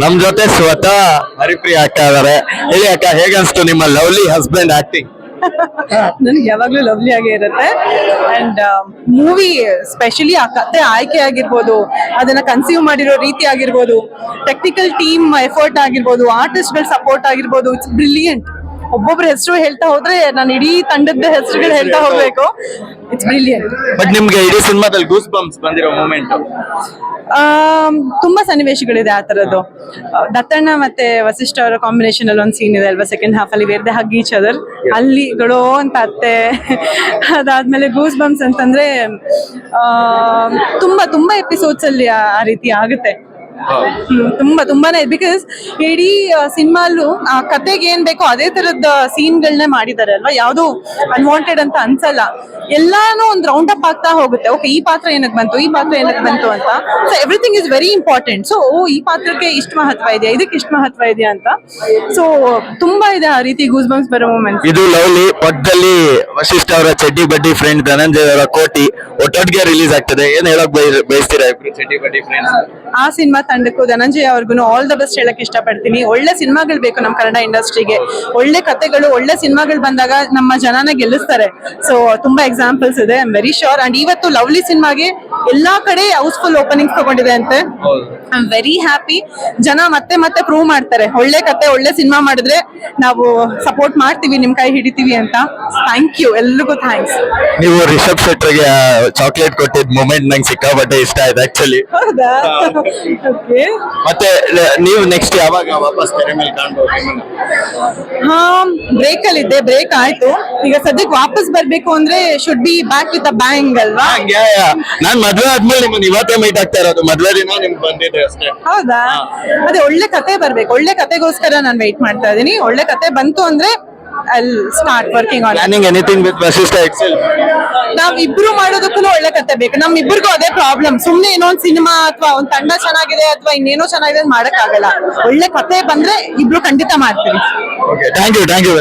ನಮ್ ಜೊತೆ ಸ್ವತಃ ಹರಿಪ್ರಿಯ ಅಕ್ಕ ಇದಾರೆ. ಹೇಳಿ ಅಕ್ಕ, ಹೇಗನ್ಸ್ತು ನಿಮ್ಮ ಲವ್ಲಿ ಹಸ್ಬೆಂಡ್ ಆಕ್ಟಿಂಗ್ ನನಗೆ ಯಾವಾಗ್ಲೂ ಲವ್ಲಿ ಆಗೇ ಇರುತ್ತೆ. ಅಂಡ್ ಮೂವಿ ಸ್ಪೆಷಲಿ ಆ ಕತೆ ಆಯ್ಕೆ ಆಗಿರ್ಬೋದು, ಅದನ್ನ ಕನ್ಸ್ಯೂಮ್ ಮಾಡಿರೋ ರೀತಿ ಆಗಿರ್ಬೋದು ಟೆಕ್ನಿಕಲ್ ಟೀಮ್ ಎಫರ್ಟ್ ಆಗಿರ್ಬೋದು ಆರ್ಟಿಸ್ಟ್ಗಳ ಸಪೋರ್ಟ್ ಆಗಿರ್ಬೋದು ಇಟ್ಸ್ ಬ್ರಿಲಿಯಂಟ್ ಒಬ್ಬೊಬ್ರ ಹೆಸರು ಹೇಳ್ತಾ ಹೋದ್ರೆ ನಾನು ಇಡೀ ತಂಡದ ಹೆಸರುಗಳು ಹೇಳ್ತಾ ಹೋಗ್ಬೇಕು. ಇಟ್ಸ್ ಬ್ರಿಲಿಯಂಟ್ ಬಟ್ ನಿಮ್ಗೆ ಇಡೀ ಸಿನಿಮಾದಲ್ಲಿ ಗೂಸ್ ಬಂಪ್ಸ್ ಬಂದಿರೋ ಮೂಮೆಂಟ್ ತುಂಬಾ ಸನ್ನಿವೇಶಗಳಿದೆ ಆ ತರದ್ದು ದತ್ತಣ್ಣ ಮತ್ತೆ ವಸಿಷ್ಠ ಅವರ ಕಾಂಬಿನೇಷನ್ ಅಲ್ಲಿ ಒಂದು ಸೀನ್ ಇದೆ ಅಲ್ವಾ ಸೆಕೆಂಡ್ ಹಾಫ್ ಅಲ್ಲಿ ವೇರ್ದೆ ಹಗ್ ಈಚ್ ಅದರ್ ಅಲ್ಲಿ ಗಳೋ ಅಂತ ಅತ್ತೆ. ಅದಾದ್ಮೇಲೆ ಗೂಸ್ ಬಂಪ್ಸ್ ಅಂತಂದ್ರೆ ಆ, ತುಂಬಾ ತುಂಬಾ ಎಪಿಸೋಡ್ಸ್ ಅಲ್ಲಿ ಆ ರೀತಿ ಆಗುತ್ತೆ. ತುಂಬಾ ತುಂಬಾನೇ ಬಿಕಾಸ್ ಇಡೀ ಸಿನಿಮಾಲು ಆ ಕತೆಗೆ ಏನ್ ಬೇಕೋ ಅದೇ ತರದ ಸೀನ್ಗಳನ್ನೇ ಮಾಡಿದ್ದಾರೆ ಅಲ್ವಾ ಯಾವ್ದು ಅನ್ವಾಂಟೆಡ್ ಅಂತ ಅನ್ಸಲ್ಲ. ಎಲ್ಲಾನು ಒಂದ್ ರೌಂಡ್ ಅಪ್ ಆಗ್ತಾ ಹೋಗುತ್ತೆ. ಓಕೆ ಈ ಪಾತ್ರ ಏನಕ್ ಬಂತು ಈ ಪಾತ್ರ ಏನಕ್ ಬಂತು ಅಂತ. So everything is very important so ಈ ಪಾತ್ರಕ್ಕೆ ಇಷ್ಟು ಮಹತ್ವ ಇದೆಯಾ ಇದಕ್ಕೆ ಇಷ್ಟು ಮಹತ್ವ ಇದೆಯಾ ಅಂತ. ಸೊ ತುಂಬಾ ಇದೆ ಆ ರೀತಿ ಗೂಸ್ ಬಂಪ್ಸ್ ಬರೋ ಮೂಮೆಂಟ್ ಇದು ಲವ್ಲಿ ಪಕ್ಕದಲ್ಲಿ ವಶಿಷ್ಠ ಅವರ ಚಡ್ಡಿ ಬಡ್ಡಿ ಫ್ರೆಂಡ್ ಧನಂಜಯ ಅವರ ಕೋಟಿ ಒಟ್ಟೊಟ್ಟಿಗೆ ರಿಲೀಸ್ ಆಗ್ತದೆ. ಏನ್ ಹೇಳಕ್ ಬಯ- ಬಯಸ್ತೀರಾ ಚಡ್ಡಿ ಬಡ್ಡಿ ಫ್ರೆಂಡ್ಸ್ ಆ ಸಿನಿಮಾ ತಂಡಕ್ಕೂ ಧನಂಜಯ ಅವ್ರಿಗೂ ಆಲ್ ದ ಬೆಸ್ಟ್ ಹೇಳಕ್ ಇಷ್ಟಪಡ್ತೀನಿ. ಒಳ್ಳೆ ಸಿನಿಮಾಗಳು ಬೇಕು ನಮ್ಮ ಕನ್ನಡ ಇಂಡಸ್ಟ್ರಿಗೆ. ಒಳ್ಳೆ ಕತೆಗಳು ಒಳ್ಳೆ ಸಿನಿಮಾಗಳು ಬಂದಾಗ ನಮ್ಮ ಜನನ ಗೆಲ್ಲಿಸ್ತಾರೆ. ಸೊ ತುಂಬಾ ಎಕ್ಸಾಂಪಲ್ಸ್ ಇದೆ. I am very sure and ಇವತ್ತು ಲವ್ಲಿ ಸಿನಿಮಾಗೆ ಎಲ್ಲಾ ಕಡೆ ಹೌಸ್ಫುಲ್ ಓಪನಿಂಗ್ಸ್ ತಗೊಂಡಿದೆ ಅಂತೆ. ಐ ಆಮ್ ವೆರಿ ಹ್ಯಾಪಿ ಜನ ಮತ್ತೆ ಮತ್ತೆ ಪ್ರೂವ್ ಮಾಡ್ತಾರೆ. ಒಳ್ಳೆ ಕತೆ ಒಳ್ಳೆ ಸಿನಿಮಾ ಮಾಡಿದ್ರೆ ನಾವು ಸಪೋರ್ಟ್ ಮಾಡ್ತೀವಿ ನಿಮ್ ಕೈ ಹಿಡಿತೀವಿ ಅಂತ. ಥ್ಯಾಂಕ್ ಯು ಎಲ್ರಿಗೂ ಥ್ಯಾಂಕ್ಸ್ ನೀವು ರಿಷಬ್ ಶೆಟ್ಟರ್ಗೆ ಚಾಕ್ಲೇಟ್ ಕೊಟ್ಟಿದ್ದ ಮೂಮೆಂಟ್ ನಂಗೆ ಸಿಕ್ಕಾಪಟ್ಟೆ ಇಷ್ಟ ಆಯ್ತು ಆಕ್ಚುಲಿ ಹೌದಾ. ಓಕೆ. ಮತ್ತೆ ನೀವು ನೆಕ್ಸ್ಟ್ ಯಾವಾಗ ವಾಪಸ್ ತೆರೆ ಮೇಲೆ ಕಾಣ್ಬೋದು? ಹಾ ಬ್ರೇಕ್ ಅಲ್ಲಿ ಇದ್ದೆ ಬ್ರೇಕ್ ಆಯ್ತು. ಈಗ ಸದ್ಯಕ್ಕೆ ವಾಪಸ್ ಬರ್ಬೇಕು ಅಂದ್ರೆ should be back with a bang ಅಲ್ವಾ? ನಾನ್ ಮದ್ವೆ ಆದ್ಮೇಲೆ ನಿಮ್ಮನ್ನ ಇವತ್ತೇ ಮೀಟ್ ಆಗ್ತಾ ಇರೋದು. ಮದ್ವೆ ದಿನ ನಿಮ್ಗೆ ಬಂದಿದೆ ಅಷ್ಟೇ. ಹೌದಾ? ಅದೇ ಒಳ್ಳೆ ಕತೆ ಬರ್ಬೇಕು. ಒಳ್ಳೆ ಕತೆಗೋಸ್ಕರ ನಾನು ವೆಯ್ಟ್ ಮಾಡ್ತಾ ಇದೀನಿ ಒಳ್ಳೆ ಕತೆ ಬಂತು ಅಂದ್ರೆ start working on planning anything with Vasishta excel ನಾವ್ ಇಬ್ರು ಮಾಡೋದಕ್ಕೂ ಒಳ್ಳೆ ಕತೆ ಬೇಕು. ನಮ್ ಇಬ್ರಿಗೂ ಅದೇ ಪ್ರಾಬ್ಲಮ್ ಸುಮ್ನೆ ಏನೋ ಒಂದ್ ಸಿನಿಮಾ ಅಥವಾ ಒಂದ್ ತಂಡ ಚೆನ್ನಾಗಿದೆ ಅಥವಾ ಇನ್ನೇನೋ ಚೆನ್ನಾಗಿದೆ ಅಂತ ಮಾಡಕ್ ಆಗಲ್ಲ ಒಳ್ಳೆ ಕತೆ ಬಂದ್ರೆ ಇಬ್ರು ಖಂಡಿತ ಮಾಡ್ತೀವಿ. Okay thank you thank you